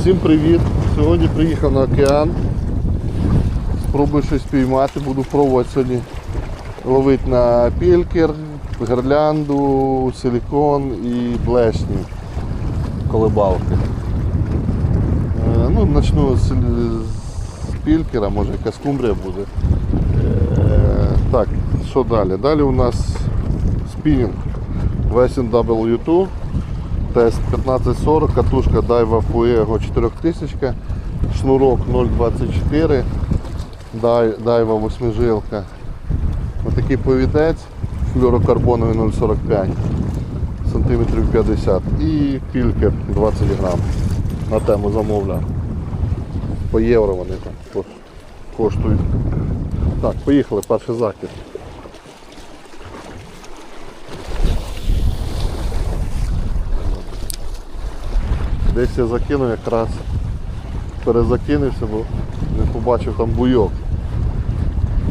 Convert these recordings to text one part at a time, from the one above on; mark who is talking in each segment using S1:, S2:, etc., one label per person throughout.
S1: Всім привіт! Сьогодні приїхав на океан. Спробую щось піймати, буду пробувати сьогодні ловити на пількер, гірлянду, силікон і блешні колебалки. Е, Ну, почну з, пількера, може якась кумбрія буде. Е, Так, що далі? Далі у нас спінінг Wesson W2. Тест 1540, катушка Daiwa Fuego 4000, шнурок 0,24, Дай- Daiwa восьмижилка. Отакий повідець флюорокарбоновий 0,45 сантиметрів 50 і пількер 20 грам. На тему замовляв. По євро вони там коштують. Так, поїхали, перший закид. Десь я закинув якраз перезакинувся, бо не побачив там буйок.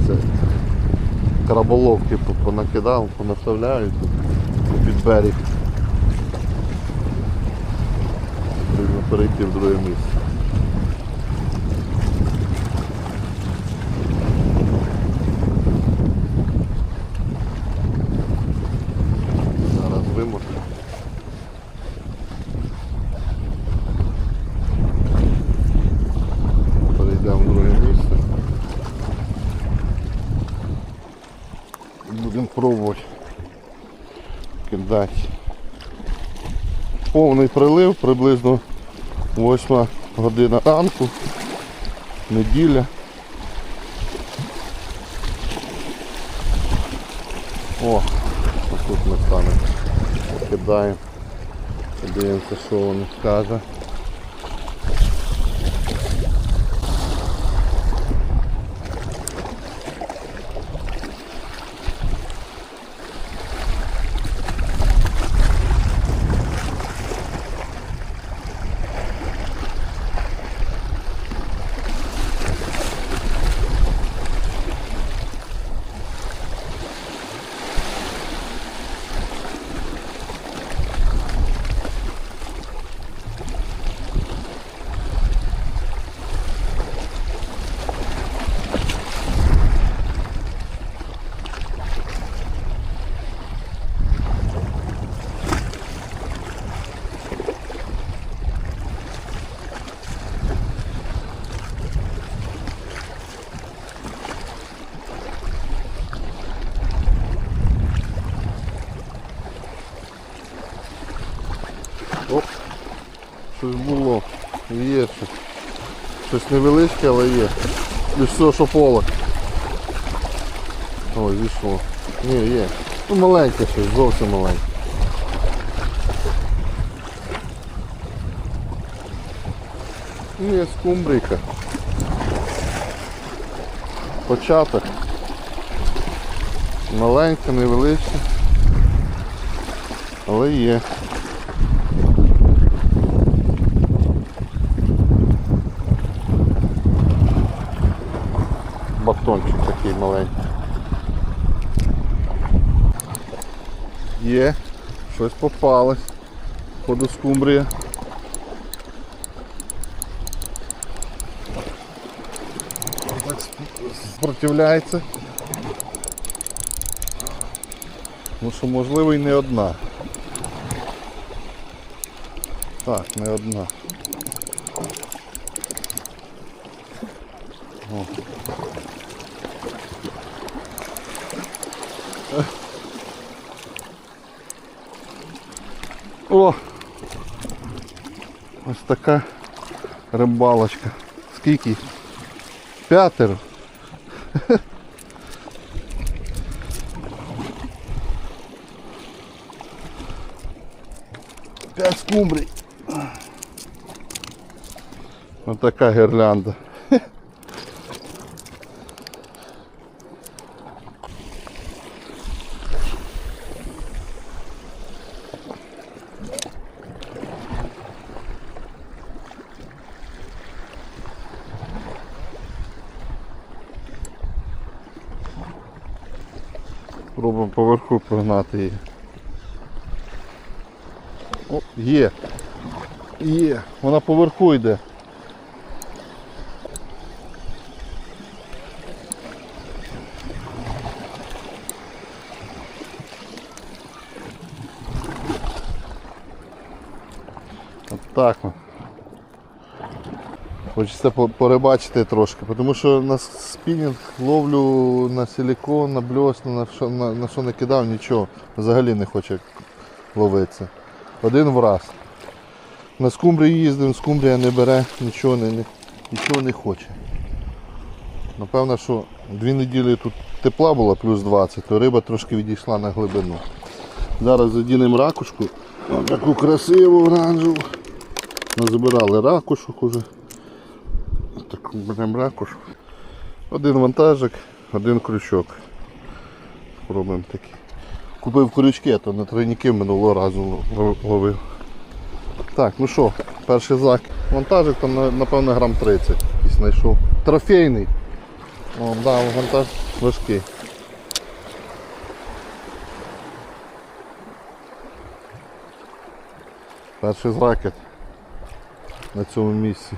S1: Це краболовки понакидав, понаставляють під берег. Перейти в друге місце. Зараз вимотаю. Перейдемо в друге місце. І Будемо пробувати кидати. Повний прилив, приблизно 8 година ранку, неділя. О, тут ми стане. Покидаємо. Подивимося, що воно скаже. Щось було. Є щось. Щось невеличке, але є. І все, що поле. Ой, зійшло. Ні, є. Ну маленьке щось, зовсім маленьке. Є скумбрійка. Початок. Маленька, невеличка. Але є. Батончик такий маленький. Є, щось попалось. Ходу скумбрія. Спротивляється. Ну що можливо і не одна. Так, не одна. О. О! Ось така рибалочка. Скільки? П'ятеро. П'ять скумбрій. Ось така гірлянда. Поверху прогнати її. О, є. Є, вона поверху йде. От так. Хочеться по- порибачити трошки, тому що на спінінг ловлю на силікон, на бльосна, на що, на, на що не кидав, нічого. Взагалі не хоче ловитися. Один враз. На скумбрію їздив, скумбрія не бере, нічого не, не, нічого не хоче. Напевно, що дві неділі тут тепла було, плюс 20, то риба трошки відійшла на глибину. Зараз задінемо ракушку. Таку красиву оранжеву. Назбирали ракушок уже. Таку беремо ракушку. Один вантажик, один крючок. Спробуємо такий. Купив крючки, а то на тройники минулого разу ловив. Так, ну що, перший зак. Вантажик там, напевно, грам 30 якийсь знайшов. Трофейний. О, да, вантаж важкий. Перший зракет на цьому місці.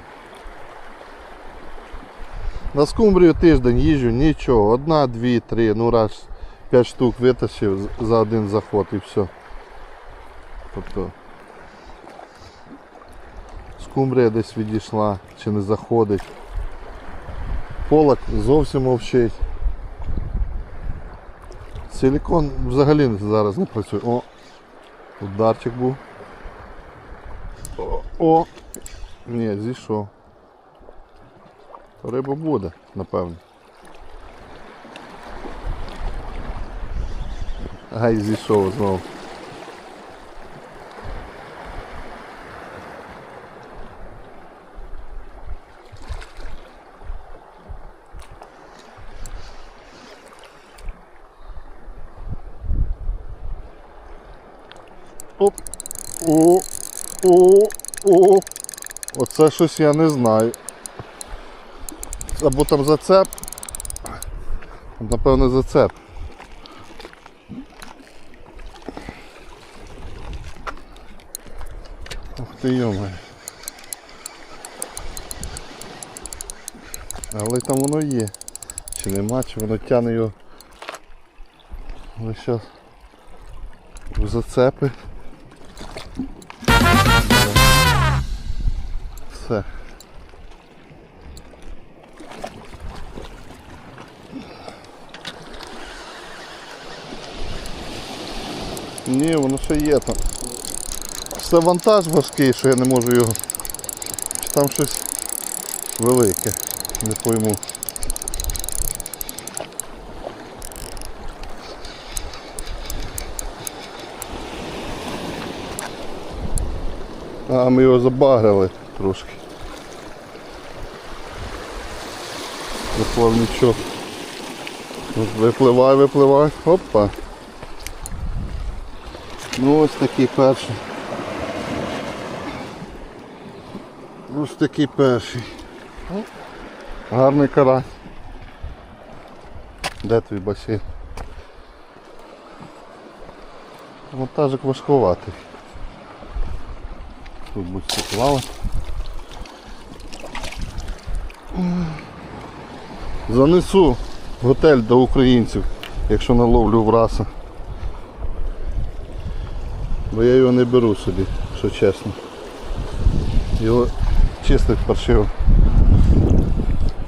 S1: На скумбрію тиждень їжджу, нічого. Одна, дві, три, ну раз п'ять штук витащив за один заход і все. Тобто скумбрія десь відійшла чи не заходить. Полок зовсім мовчить. Силікон взагалі зараз не працює. О, ударчик був. О, о. Ні, зійшов. Риба буде, напевно. Гай зійшов знову. Оп. О, о, о. Оце щось я не знаю. Або там зацеп. Напевно зацеп. Ух ти йома. Але там воно є. Чи нема, чи воно тягне його. Але зараз в зацепи. Все. Ні, воно ще є там. Це вантаж важкий, що я не можу його. Чи там щось велике, не пойму. А, ми його забагрили трошки. Виплавничок. Випливай, випливай. Опа. Ну ось такий перший. Ось такий перший. Гарний карась. Де твій басейн? Монтажик важкуватий. Тут будь плавати. Занесу готель до українців, якщо наловлю в раса. Бо я його не беру собі, що чесно. Його чистить паршиво.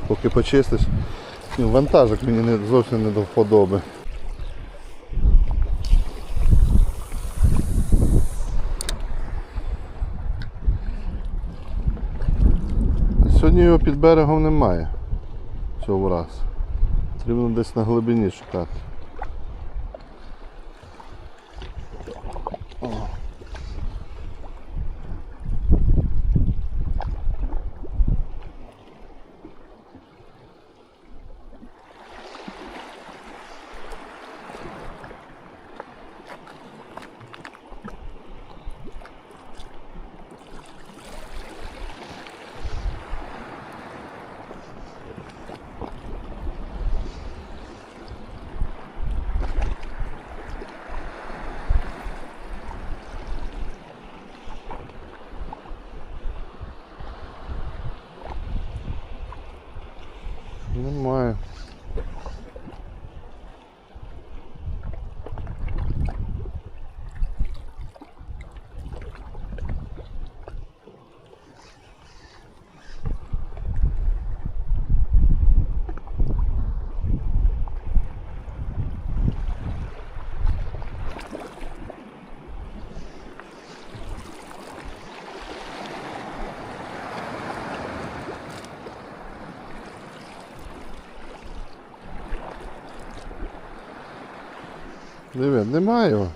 S1: Поки почистиш. Ну, Вантажик мені не, зовсім не до вподоби. Сьогодні його під берегом немає. Цього раз. Потрібно десь на глибині шукати. Диви, немає його.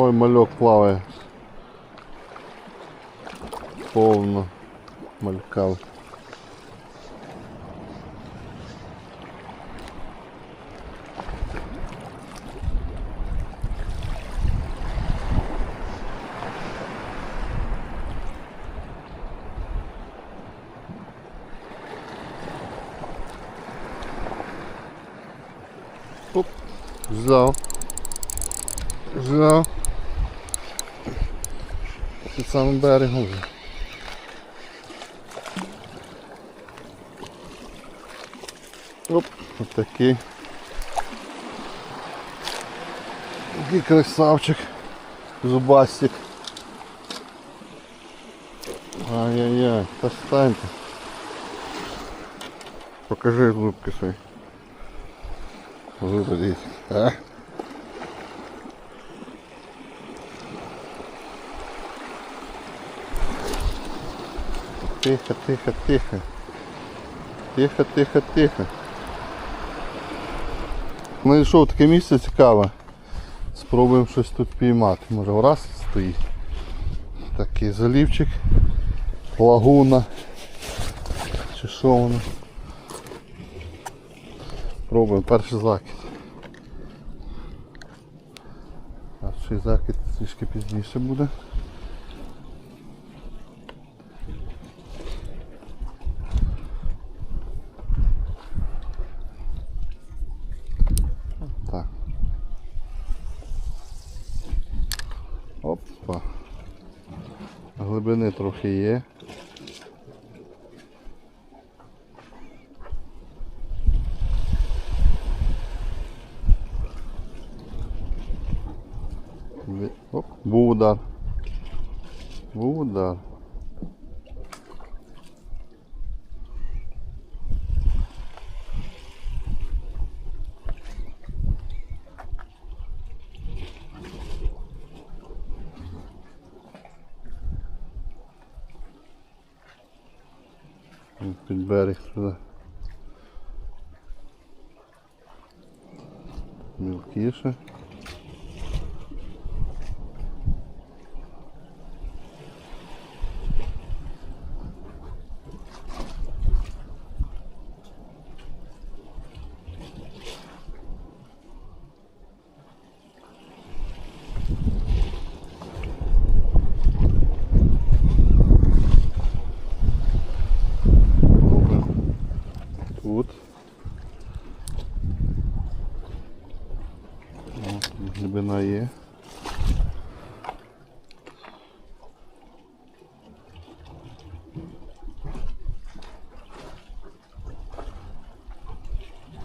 S1: Ой, малек плавает. Полно малькал. Оп, взял, взял. Під самим берегом. Оп, отакий. Такий красавчик. Зубастик. Ай-яй-яй, та встаньте. Покажи зубки свої. Зуби дивіться. А? Тихо, тихо, тихо. Тихо, тихо, тихо. Знайшов таке місце цікаве. Спробуємо щось тут піймати. Може враз стоїть. Такий залівчик. Лагуна. Чи що воно? Пробуємо перший закид. Перший закид трішки пізніше буде. Так. Опа. Глибини трохи є. Оп, був удар. Був удар. milquiça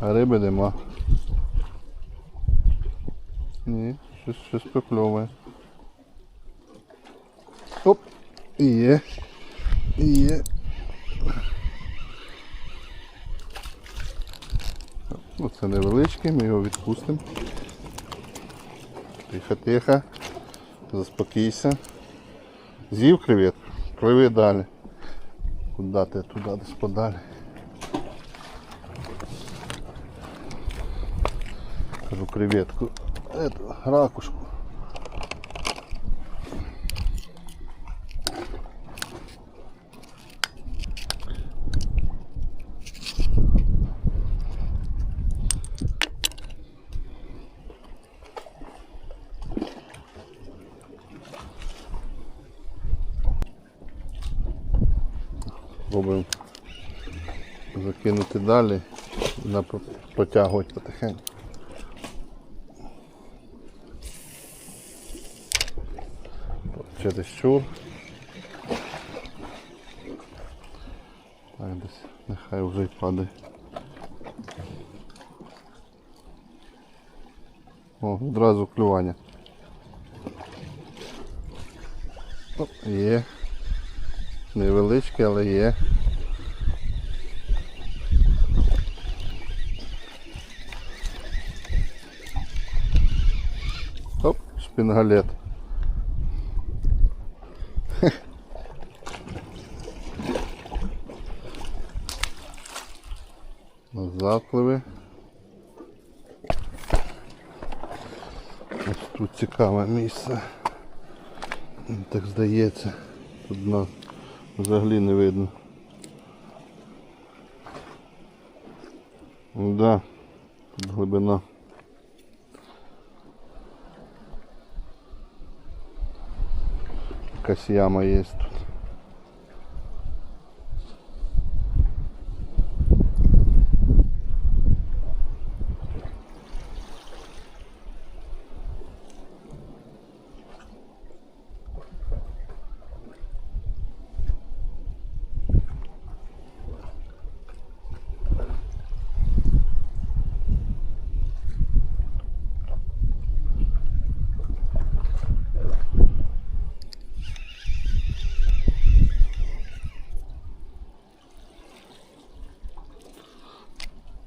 S1: А риби нема. Ні, щось, щось покльовує. Оп! І є. І є. Ну, це невеличкий, ми його відпустимо. Тихо, тихо. Заспокійся. З'їв креветку? Пливи далі. Куди ти? Туди десь подалі. Кажу креветку. Эту, ракушку. Пробуємо закинути далі протягувати потихеньку. Через щур. Так, десь нехай вже й падає. О, одразу клювання. Оп, є. Невеличке, але є. Оп, шпінгалет. Назад пливи. Ось тут цікаве місце. Так здається. Тут дна взагалі не видно. Ну да, тут глибина. Якась яма є тут.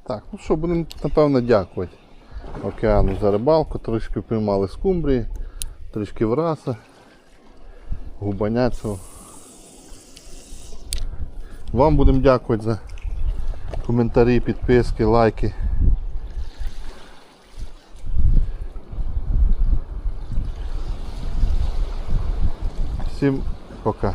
S1: Так, ну що, будемо напевно дякувати океану за рибалку. Трішки піймали скумбрії, трішки враса, губаня цього. Вам будемо дякувати за коментарі, підписки, лайки. Всім пока.